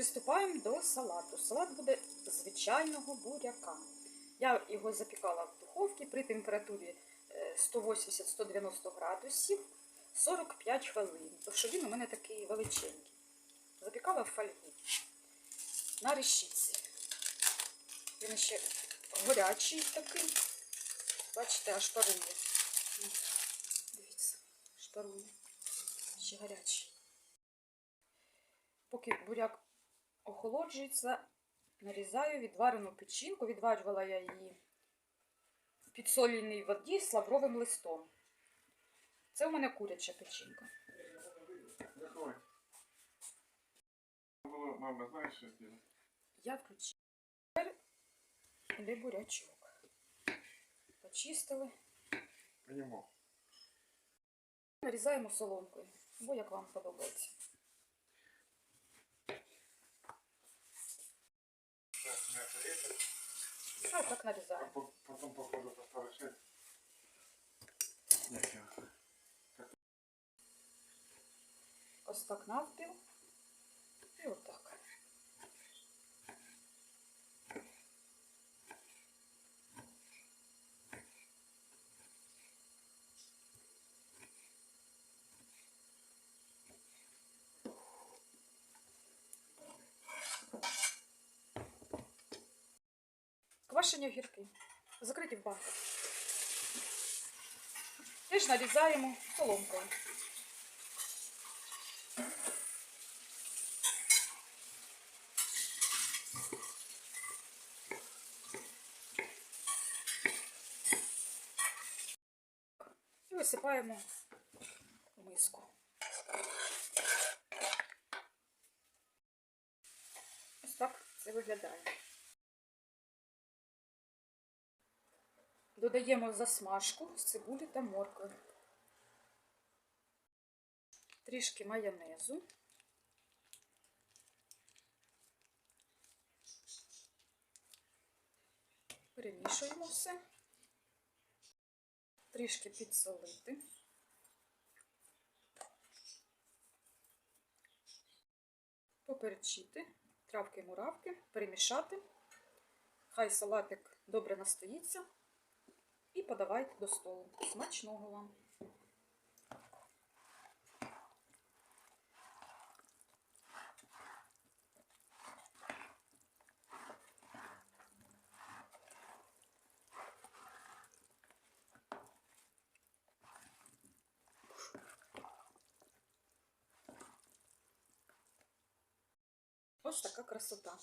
Приступаємо до салату. Салат буде звичайного буряка. Я його запікала в духовці при температурі е, 180-190 градусів 45 хвилин. Тому що він у мене такий величенький. Запікала в фольгу на решітці. Він ще горячий такий. Бачите, аж парує. Дивіться, аж парує. Ще гарячий. Поки буряк охолоджується, нарізаю відварену печінку. Відварювала я її в підсоленій воді з лавровим листом. Це у мене куряча печінка. Мама, знаєш, що? Я включила Тепер іде бурячок. Почистили. Нарізаємо соломкою, бо як вам подобається. А так нарізаємо. По- Потім, походу, поставиш. это. Як його? Ось так навпіл. І отак. Квашені огірки. Закриті в банку. Теж нарізаємо соломкою. І висипаємо в миску. Ось так це виглядає. Додаємо засмажку з цибулі та моркви. Трішки майонезу. Перемішуємо все. Трішки підсолити. Поперчити, травки-муравки, перемішати. Хай салатик добре настоїться. І подавайте до столу. Смачного вам! Ось така красота.